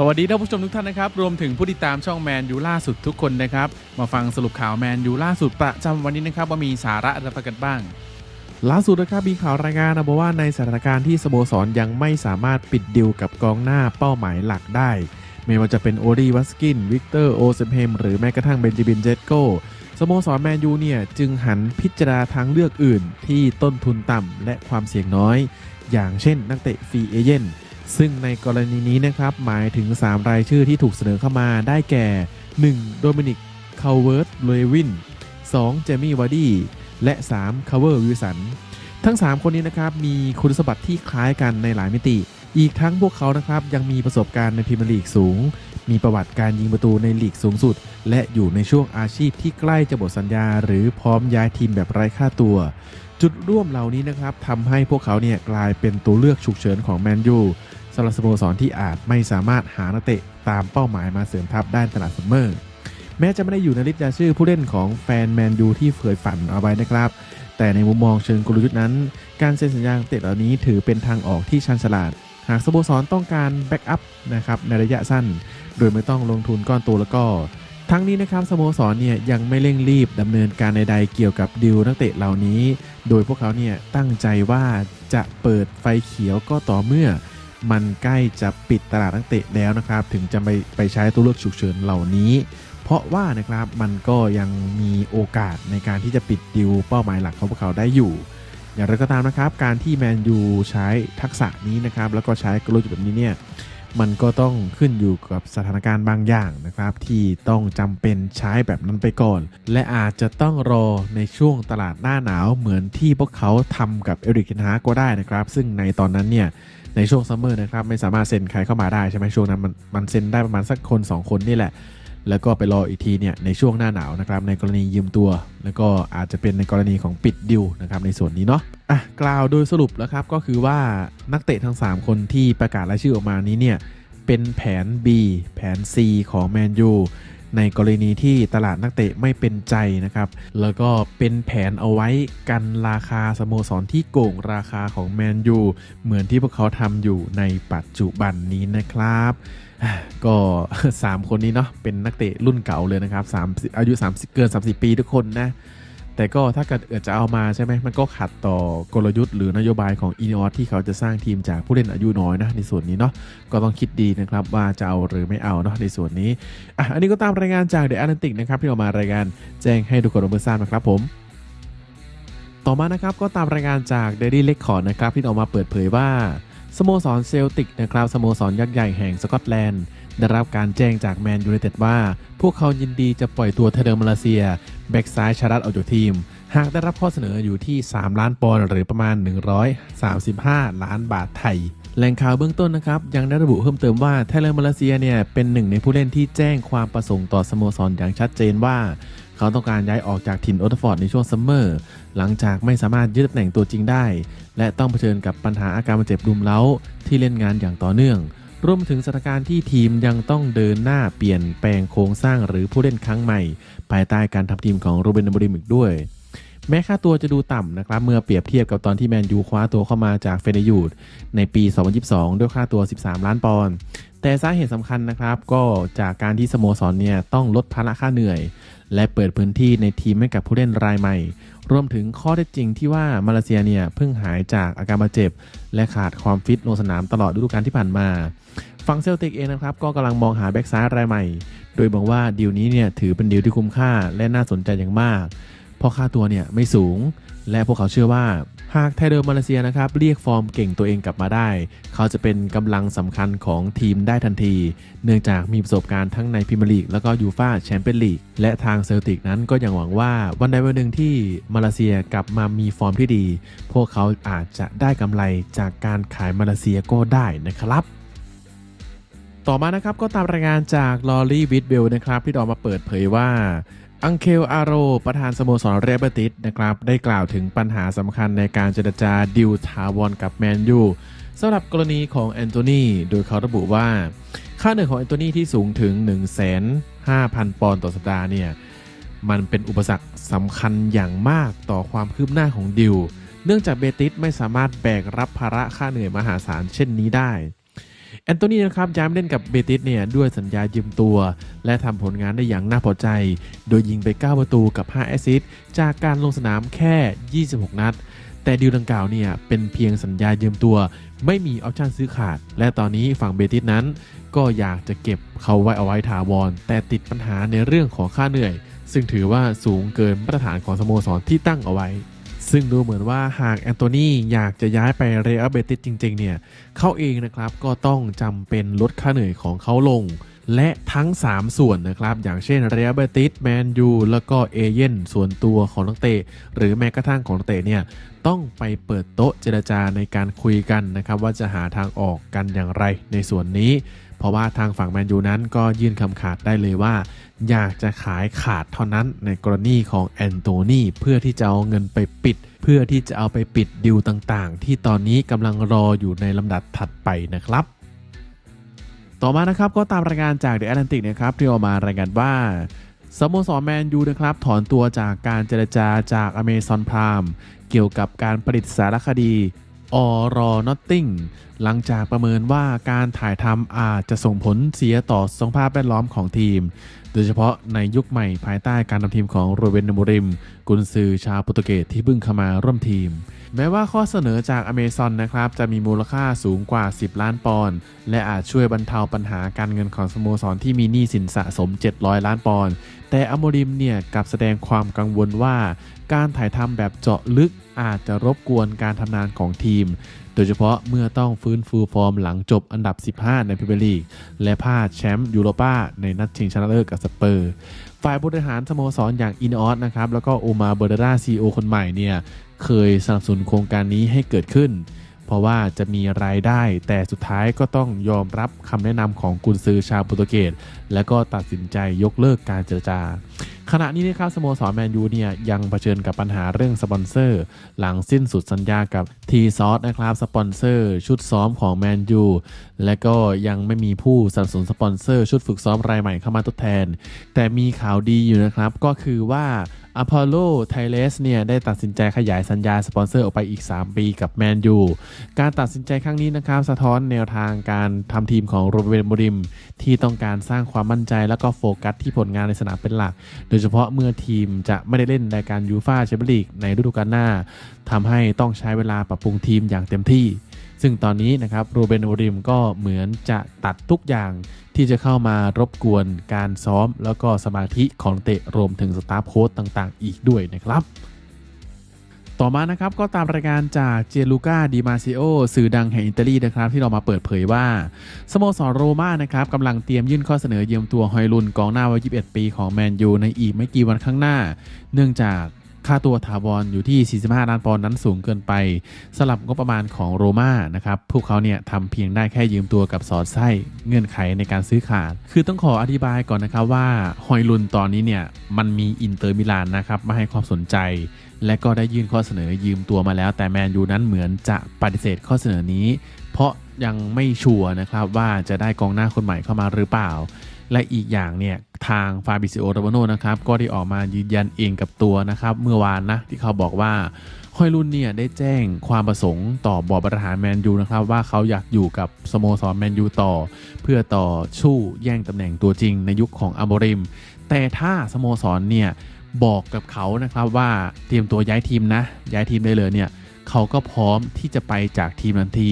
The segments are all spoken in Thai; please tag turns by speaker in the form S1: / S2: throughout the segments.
S1: สวัสดีท่านผู้ชมทุกท่านนะครับ รวมถึงผู้ติดตามช่องแมนยูล่าสุดทุกคนนะครับ มาฟังสรุปข่าวแมนยูล่าสุดประจำวันนี้นะครับ ว่ามีสาระอะไรกันบ้าง ล่าสุดนะครับมีข่าวรายงานนะบอกว่าในสถานการณ์ที่สโมสรยังไม่สามารถปิดดิวกับกองหน้าเป้าหมายหลักได้ ไม่ว่าจะเป็นโอรีวัสกิน วิกเตอร์โอเซมเฮมหรือแม้กระทั่งเบนจามินเจตโกสโมสรแมนยูเนี่ยจึงหันพิจารณาทางเลือกอื่น ที่ต้นทุนต่ำและความเสี่ยงน้อย อย่างเช่น นักเตะฟรีเอเจนต์ ซึ่งในกรณีนี้นะครับหมายถึง 3 รายชื่อที่ถูกเสนอเข้ามาได้แก่ 1. โดมินิกคาวเวิร์ตเลวิน 2. เจมี่วาร์ดี้และ 3. คาเวอร์วิลสันทั้ง 3 คนนี้นะครับมีคุณสมบัติที่คล้ายกันในหลายมิติ อีกทั้งพวกเขานะครับยังมีประสบการณ์ในพรีเมียร์ลีกสูง มีประวัติการยิงประตูในลีกสูงสุด และอยู่ในช่วงอาชีพที่ใกล้จะหมดสัญญา หรือพร้อมย้ายทีมแบบไร้ค่าตัว จุดร่วมเหล่านี้นะครับทำให้พวกเขาเนี่ยกลายเป็นตัวเลือกฉุกเฉินของแมนยูำหรับสโมสรที่อาจไม่สามารถหานักเตะตามเป้าหมายมาเสริมทัพด้านตลาดซัมเมอร์ แม้จะไม่ได้อยู่ในลิสต์รายชื่อผู้เล่นของแฟนแมนยูที่เคยฝันเอาไว้นะครับ แต่ในมุมมองเชิงกลยุทธ์นั้น การเซ็นสัญญาเตะเหล่านี้ถือเป็นทางออกที่ชันฉลาด หากสโมสรต้องการแบ็กอัพนะครับในระยะสั้น โดยไม่ต้องลงทุนก้อนโตแล้วก็ทั้งนี้นะครับสโมสรเนี่ยยังไม่เร่งรีบดำเนินการใดๆเกี่ยวกับดิวนักเตะเหล่านี้ โดยพวกเขาเนี่ยตั้งใจว่าจะเปิดไฟเขียวก็ต่อเมื่อ มันใกล้จะปิดตลาดนักเตะแล้วนะครับ ถึงจะไปไปใช้ตัวเลือกฉุกเฉินเหล่านี้ เพราะว่านะครับมันก็ยังมีโอกาสในการที่จะปิดดิวเป้าหมายหลักของพวกเขาได้อยู่ อย่างไรก็ตามนะครับ การที่แมนยูใช้ทักษะนี้นะครับ แล้วก็ใช้กลยุทธ์แบบนี้เนี่ย มันก็ต้องขึ้นอยู่กับสถานการณ์บางอย่างนะครับ ที่ต้องจำเป็นใช้แบบนั้นไปก่อน และอาจจะต้องรอในช่วงตลาดหน้าหนาวเหมือนที่พวกเขาทำกับเอริกเทนฮากก็ได้นะครับ ซึ่งในตอนนั้นเนี่ยในช่วงซัมเมอร์นะครับไม่สามารถเซ็นใครเข้ามาได้ใช่ไหมช่วงนั้นมันมันเซ็นได้ประมาณสักคน 2 คนนี่แหละ แล้วก็ไปรออีกทีเนี่ยในช่วงหน้าหนาวนะครับในกรณียืมตัว แล้วก็อาจจะเป็นในกรณีของปิดดิวนะครับในส่วนนี้เนาะอะกล่าวโดยสรุปแล้วครับก็คือว่านักเตะทั้ง 3 คนที่ประกาศรายชื่อออกมานี้เนี่ยเป็นแผน B แผน C ของแมนยูในกรณีที่ตลาดนักเตะไม่เป็นใจนะครับ แล้วก็เป็นแผนเอาไว้กันราคาสโมสรที่โกงราคาของแมนยูเหมือนที่พวกเขาทำอยู่ในปัจจุบันนี้นะครับ ก็ 3 คนนี้เนาะเป็นนักเตะรุ่นเก่าเลยนะครับ3อายุ 30 เกิน 30 ปีทุกคนนะ แต่ก็ถ้าเกิดเกิดจะเอามาใช่ไหมมันก็ขัดต่อกลยุทธ์หรือนโยบายของอินออสที่เขาจะสร้างทีมจากผู้เล่นอายุน้อยนะในส่วนนี้เนาะก็ต้องคิดดีนะครับว่าจะเอาหรือไม่เอาเนาะในส่วนนี้อะอันนี้ก็ตามรายงานจากเดอะแอตแลนติกนะครับที่ออกมารายงานแจ้งให้ทุกคนรับทราบนะครับผมต่อมานะครับก็ตามรายงานจาก Daily Record นะครับที่ออกมาเปิดเผยว่า สโมสรเซลติกนะครับสโมสรยักษ์ใหญ่แห่งสกอตแลนด์ ได้รับการแจ้งจากแมนยูไนเต็ดว่า พวกเขายินดีจะปล่อยตัวเทเดอร์มาเลเซีย แบ็กซ้ายชารัตออกจากทีม หากได้รับข้อเสนออยู่ที่ 3 ล้านปอนด์หรือประมาณ 135 ล้านบาทไทยแหล่งข่าวเบื้องต้นนะครับ ยังได้ระบุเพิ่มเติมว่าเทเลอร์มาเลเซียเนี่ย เป็นหนึ่งในผู้เล่นที่แจ้งความประสงค์ต่อสโมสรอย่างชัดเจนว่า เขาต้องการย้ายออกจากถิ่นโอทฟอร์ดในช่วงซัมเมอร์ หลังจากไม่สามารถยึดตำแหน่งตัวจริงได้ และต้องเผชิญกับปัญหาอาการบาดเจ็บรุมเร้าที่เล่นงานอย่างต่อเนื่อง รวมถึงสถานการณ์ที่ทีมยังต้องเดินหน้าเปลี่ยนแปลงโครงสร้างหรือผู้เล่นครั้งใหม่ ภายใต้การทำทีมของโรเบนอบริมิกด้วย แม้ค่าตัวจะดูต่ำนะครับเมื่อเปรียบเทียบกับตอนที่แมนยูคว้าตัวเข้ามาจากเฟเนยูดในปี 2022 ด้วยค่าตัว 13 ล้านปอนด์แต่สาเหตุสำคัญนะครับ ก็จากการที่สโมสรเนี่ยต้องลดภาระค่าเหนื่อย และเปิดพื้นที่ในทีมให้กับผู้เล่นรายใหม่ รวมถึงข้อเท็จจริงที่ว่ามาเลเซียเนี่ยเพิ่งหายจากอาการบาดเจ็บ และขาดความฟิตลงสนามตลอดฤดูกาลที่ผ่านมาฝั่งเซลติกเองนะครับก็กำลังมองหาแบ็กซ้ายรายใหม่ โดยบอกว่าดีลนี้เนี่ยถือเป็นดีลที่คุ้มค่าและน่าสนใจอย่างมาก เพราะค่าตัวเนี่ยไม่สูง และพวกเขาเชื่อว่า หากไทเดอร์มาเลเซียนะครับเรียกฟอร์มเก่งตัวเองกลับมาได้ เขาจะเป็นกำลังสำคัญของทีมได้ทันที เนื่องจากมีประสบการณ์ทั้งในพรีเมียร์ลีกแล้วก็ยูฟ่าแชมเปี้ยนลีกและทางเซลติกนั้นก็ยังหวังว่าวันใดวันหนึ่งที่มาเลเซียกลับมามีฟอร์มที่ดี พวกเขาอาจจะได้กำไรจากการขายมาเลเซียก็ได้นะครับต่อมานะครับก็ตามรายงานจากลอรี่วิดเบลนะครับที่ออกมาเปิดเผยว่า อังเคลอาโร ประธานสโมสรเรเบติสนะครับ ได้กล่าวถึงปัญหาสำคัญในการเจรจาดิวทาวอนกับแมนยูสำหรับกรณีของแอนโทนีโดยเขาระบุว่า ค่าเหนื่อยของแอนโทนีที่สูงถึง 1,500,000 ปอนด์ต่อสัปดาห์เนี่ย มันเป็นอุปสรรคสำคัญอย่างมากต่อความคืบหน้าของดิว เนื่องจากเบติสไม่สามารถแบกรับภาระค่าเหนื่อยมหาศาลเช่นนี้ได้ แอนโตนีนะครับย้ายมเล่นกับเบติสเนี่ยด้วยสัญญายืมตัว และทำผลงานได้อย่างน่าพอใจ โดยยิงไป 9 ประตูกับ 5 แอสซิสต์จากการลงสนามแค่ 26 นัด แต่ดีลดังกล่าวเนี่ยเป็นเพียงสัญญายืมตัว ไม่มีออปชั่นซื้อขาด และตอนนี้ฝั่งเบติสนั้น ก็อยากจะเก็บเขาไว้เอาไว้ถาวร แต่ติดปัญหาในเรื่องของค่าเหนื่อย ซึ่งถือว่าสูงเกินมาตรฐานของสโมสรที่ตั้งเอาไว้ ซึ่งดูเหมือนว่าหากแอนโทนีอยากจะย้ายไปเรอัลเบติสจริง ๆ เนี่ยเขาเองนะครับก็ต้องจำเป็นลดค่าเหนื่อยของเขาลง และทั้ง 3 ส่วนนะครับ อย่างเช่นเรอัลเบติสแมนยูแล้วก็เอเย่นส่วนตัวของนักเตะ หรือแม้กระทั่งของนักเตะเนี่ยต้องไปเปิดโต๊ะเจรจาในการคุยกันนะครับว่าจะหาทางออกกันอย่างไรในส่วนนี้ เพราะว่าทางฝั่งแมนยูนั้นก็ยื่นคำขาดได้เลยว่า อยากจะขายขาดเท่านั้นในกรณีของแอนโทนีเพื่อที่จะเอาเงินไปปิด เพื่อที่จะเอาไปปิดดิวต่างๆ ที่ตอนนี้กำลังรออยู่ในลำดับถัดไปนะครับต่อมานะครับก็ตามรายงานจากเดอะแอตแลนติกนะครับที่ออกมารายงานว่าสโมสรแมนยูนะครับ ถอนตัวจากการเจรจาจากอเมซอนพรามเกี่ยวกับการผลิตสารคดีออรอนอตติง หลังจากประเมินว่าการถ่ายทำอาจจะส่งผลเสียต่อสภาพแวดล้อมของทีม โดยเฉพาะในยุคใหม่ภายใต้การนำทีมของโรเบนนโมริม กุนซือชาวโปรตุเกสที่เพิ่งเข้ามาร่วมทีม แม้ว่าข้อเสนอจากอเมซอนนะครับ จะมีมูลค่าสูงกว่า 10 ล้านปอนด์และอาจช่วยบรรเทาปัญหาการเงินของสโมสรที่มีหนี้สินสะสม 700 ล้านปอนด์แต่อโมริมเนี่ยกลับแสดงความกังวลว่า การถ่ายทำแบบเจาะลึกอาจจะรบกวนการทำงานของทีม โดยเฉพาะเมื่อต้องฟื้นฟูฟอร์มหลังจบอันดับ 15 ในพรีเมียร์ลีก และพลาดแชมป์ยูโรปาในนัดชิงชนะเลิศกับสเปอร์ ฝ่ายบริหารสโมสรอย่างอินออสนะครับ แล้วก็โอมาเบอร์ดาซีโอคนใหม่เนี่ย เคยสนับสนุนโครงการนี้ให้เกิดขึ้น เพราะว่าจะมีรายได้แต่สุดท้ายก็ต้องยอมรับคำแนะนำของกุนซือชาวโปรตุเกสและก็ตัดสินใจยกเลิกการเจรจา ขณะนี้นะครับสโมสรแมนยูเนี่ยยังเผชิญกับปัญหาเรื่องสปอนเซอร์ หลังสิ้นสุดสัญญากับทีซอสนะครับสปอนเซอร์ ชุดซ้อมของแมนยูและก็ยังไม่มีผู้สนับสนุนสปอนเซอร์ ชุดฝึกซ้อมรายใหม่เข้ามาทดแทน แต่มีข่าวดีอยู่นะครับก็คือว่า อพอลโลไทเลสเนี่ยได้ตัดสินใจขยายสัญญาสปอนเซอร์ออกไปอีก 3 ปีกับแมนยูการตัดสินใจครั้งนี้นะครับสะท้อนแนวทางการทำทีมของโรเบนโมริม ที่ต้องการสร้างความมั่นใจแล้วก็โฟกัสที่ผลงานในสนามเป็นหลัก โดยเฉพาะเมื่อทีมจะไม่ได้เล่นรายการยูฟาแชมเปี้ยนลีกในฤดูกาลหน้าทำให้ต้องใช้เวลาปรับปรุงทีมอย่างเต็มที่ ซึ่งตอนนี้นะครับโรเบนโอริมก็เหมือนจะตัดทุกอย่างที่จะเข้ามารบกวนการซ้อม แล้วก็สมาธิของเตะรวมถึงสตาฟโค้ชต่างๆ อีกด้วยนะครับ ต่อมานะครับก็ตามรายงานจากเจลูกาดิมาซิโอสื่อดังแห่งอิตาลีนะครับ ที่เรามาเปิดเผยว่า สโมสรโรม่านะครับกำลังเตรียมยื่นข้อเสนอเยืมตัวฮอยลุนกองหน้าวัย 21 ปีของแมนยูในอีกไม่กี่วันข้างหน้า เนื่องจาก ค่าตัวถาวรอยู่ที่ 45 ล้านปอนด์นั้นสูงเกินไปสลับงบประมาณของโรม่านะครับพวกเขาเนี่ยทำเพียงได้แค่ยืมตัวกับสอดไส้เงื่อนไขในการซื้อขาด คือต้องขออธิบายก่อนนะครับว่าฮอยลุนตอนนี้เนี่ยมันมีอินเตอร์มิลานนะครับมาให้ความสนใจ และก็ได้ยื่นข้อเสนอยืมตัวมาแล้ว แต่แมนยูนั้นเหมือนจะปฏิเสธข้อเสนอนี้ เพราะยังไม่ชัวร์นะครับว่าจะได้กองหน้าคนใหม่เข้ามาหรือเปล่า และอีกอย่างเนี่ยทางฟาบิซิโอโรโบโนนะครับก็ได้ออกมายืนยันเองกับตัวนะครับเมื่อวานนะที่เขาบอกว่าฮอยลุนเนี่ยได้แจ้งความประสงค์ต่อบอร์ดบริหารแมนยูนะครับว่าเขาอยากอยู่กับสโมสรแมนยูต่อ เพื่อต่อชู่แย่งตำแหน่งตัวจริงในยุคของอัมบริม แต่ถ้าสโมสรเนี่ยบอกกับเขานะครับว่าเตรียมตัวย้ายทีมนะย้ายทีมได้เลยเนี่ย เขาก็พร้อมที่จะไปจากทีมทันที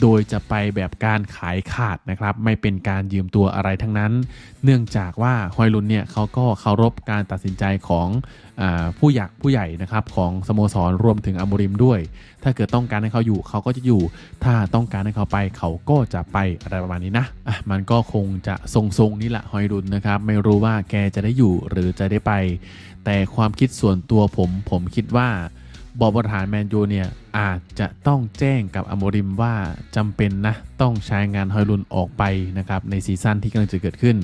S1: โดยจะไปแบบการขายขาดนะครับ ไม่เป็นการยืมตัวอะไรทั้งนั้น เนื่องจากว่าฮอยลุนเนี่ยเขาก็เคารพการตัดสินใจของอผู้อยากผู้ใหญ่นะครับของสโมสรรวมถึงอมโมริมด้วย ถ้าเกิดต้องการให้เขาอยู่เขาก็จะอยู่ ถ้าต้องการให้เขาไปเขาก็จะไปอะไรประมาณนี้นะะมันก็คงจะทรงๆนี่แหละฮอยลุนนะครับไม่รู้ว่าแกจะได้อยู่หรือจะได้ไป แต่ความคิดส่วนตัวผมผมคิดว่า บอร์ดบริหารแมนยูเนี่ยอาจจะต้องแจ้งกับอโมริมว่าจำเป็นนะ ต้องใช้งานฮอยลุนออกไปนะครับในซีซั่นที่กำลังจะเกิดขึ้น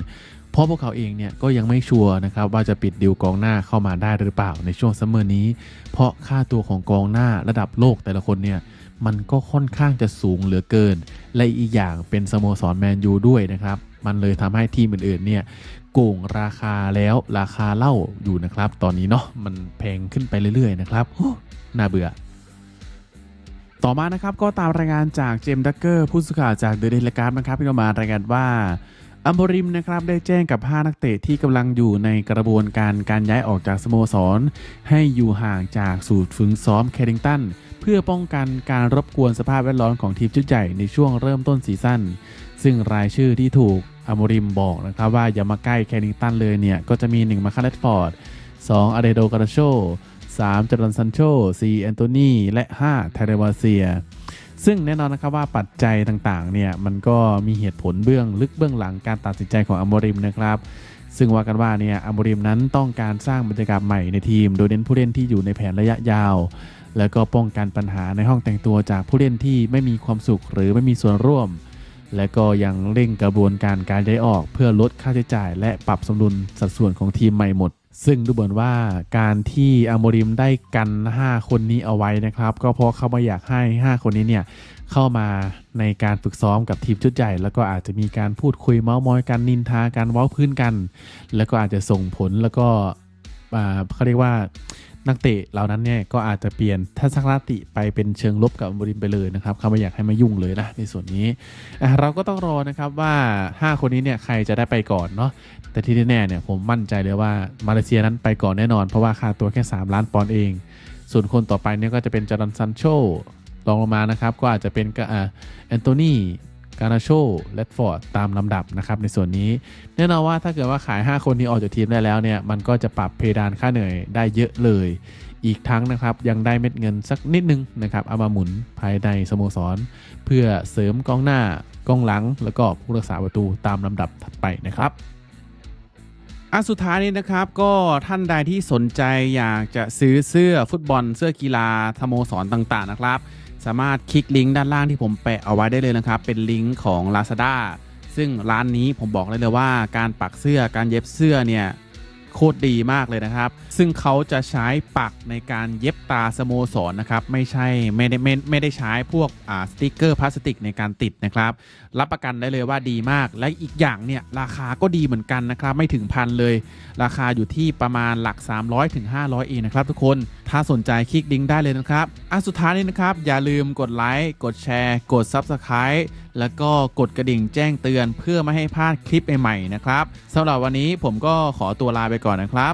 S1: เพราะพวกเขาเองเนี่ยก็ยังไม่ชัวร์นะครับว่าจะปิดดิวกองหน้าเข้ามาได้หรือเปล่าในช่วงซัมเมอร์นี้ เพราะค่าตัวของกองหน้าระดับโลกแต่ละคนเนี่ยมันก็ค่อนข้างจะสูงเหลือเกิน และอีกอย่างเป็นสโมสรแมนยูด้วยนะครับ มันเลยทำให้ทีมอื่นๆเนี่ย โกงราคาแล้วราคาเล่าอยู่นะครับ ตอนนี้เนาะมันแพงขึ้นไปเรื่อยๆนะครับน่าเบื่อ ต่อมานะครับก็ตามรายงานจากเจมส์ดักเกอร์ผู้สื่อข่าวจากเดอะเดลิกราฟนะครับที่ก็มารายงานว่าอัมบริมนะครับได้แจ้งกับ 5 นักเตะที่กำลังอยู่ในกระบวนการการย้ายออกจากสโมสร ให้อยู่ห่างจากสูตรฝึกซ้อมแคริงตันเพื่อป้องกันการรบกวนสภาพแวดล้อมของทีมชุดใหญ่ในช่วงเริ่มต้นซีซั่นซึ่งรายชื่อที่ถูก อัมริมบอกนะครับว่าอย่ามาใกล้แคริงตันเลยเนี่ย ก็จะมี 1 มาคาเลตฟอร์ด 2อาเดโดกาโช3จอร์แดนซันโช4แอนโทนีและ5ไทเรวาเซีย ซึ่งแน่นอนนะครับว่าปัจจัยต่างๆเนี่ยมันก็มีเหตุผลเบื้องลึกเบื้องหลังการตัดสินใจของอัมโมริมนะครับซึ่งว่ากันว่าเนี่ยอัมโมริมนั้นต้องการสร้างบรรยากาศใหม่ในทีม โดยเน้นผู้เล่นที่อยู่ในแผนระยะยาว แล้วก็ป้องกันปัญหาในห้องแต่งตัวจากผู้เล่นที่ไม่มีความสุขหรือไม่มีส่วนร่วม และก็ยังเร่งกระบวนการการย้ายออก เพื่อลดค่าใช้จ่าย และปรับสมดุลสัดส่วนของทีมใหม่หมด ซึ่งดูเหมือนว่าการที่อาโมริมได้กัน 5 คนนี้เอาไว้นะครับ ก็เพราะเขาไม่อยากให้ 5 คนนี้เนี่ยเข้ามาในการฝึกซ้อมกับทีมชุดใหญ่ แล้วก็อาจจะมีการพูดคุยเมาส์มอยกันนินทาการเว้าพื้นกัน แล้วก็อาจจะส่งผลแล้วก็เขาเรียกว่า นักเตะเหล่านั้นเนี่ยก็อาจจะเปลี่ยนทัศนคติไปเป็นเชิงลบกับอาโมริมไปเลยนะครับเขาไม่อยากให้มายุ่งเลยนะในส่วนนี้เราก็ต้องรอนะครับว่า 5 คนนี้เนี่ยใครจะได้ไปก่อนเนาะแต่ที่แน่ๆเนี่ยผมมั่นใจเลยว่ามาเลเซียนั้นไปก่อนแน่นอน เพราะว่าค่าตัวแค่ 3 ล้านปอนด์เอง ส่วนคนต่อไปเนี่ยก็จะเป็นจอร์แดนซันโชรองลงมานะครับก็อาจจะเป็นแอนโทนี การาโชเลดฟอร์ดตามลำดับนะครับในส่วนนี้แน่นอนว่าถ้าเกิดว่าขาย 5 คนนี้ออกจากทีมได้แล้วเนี่ยมันก็จะปรับเพดานค่าเหนื่อยได้เยอะเลย อีกทั้งนะครับยังได้เม็ดเงินสักนิดนึงนะครับเอามาหมุนภายในสโมสร เพื่อเสริมกองหน้ากองหลัง แล้วก็ผู้รักษาประตูตามลำดับถัดไปนะครับอันสุดท้ายนี้นะครับก็ท่านใดที่สนใจอยากจะซื้อเสื้อฟุตบอลเสื้อกีฬาสโมสรต่างๆนะครับ สามารถคลิกลิงก์ด้านล่างที่ผมแปะเอาไว้ได้เลยนะครับ เป็นลิงก์ของ Lazada ซึ่งร้านนี้ผมบอกเลยเลยว่าการปักเสื้อการเย็บเสื้อเนี่ยโคตรดีมากเลยนะครับ ซึ่งเขาจะใช้ปักในการเย็บตาสโมสรนะครับ ไม่ใช่ไม่ได้ไม่ไม่ได้ใช้พวกอ่าสติกเกอร์พลาสติกในการติดนะครับ รับประกันได้เลยว่าดีมาก และอีกอย่างเนี่ยราคาก็ดีเหมือนกันนะครับ ไม่ถึงพันเลย ราคาอยู่ที่ประมาณหลัก 300ถึง500เองนะครับทุกคนถ้าสนใจคลิกลิงได้เลยนะครับอันสุดท้ายนี้นะครับ อย่าลืมกดไลค์กดแชร์ กด Subscribe แล้วก็กดกระดิ่งแจ้งเตือนเพื่อไม่ให้พลาดคลิปใหม่ๆนะครับสำหรับวันนี้ผมก็ขอตัวลาไปก่อนนะครับ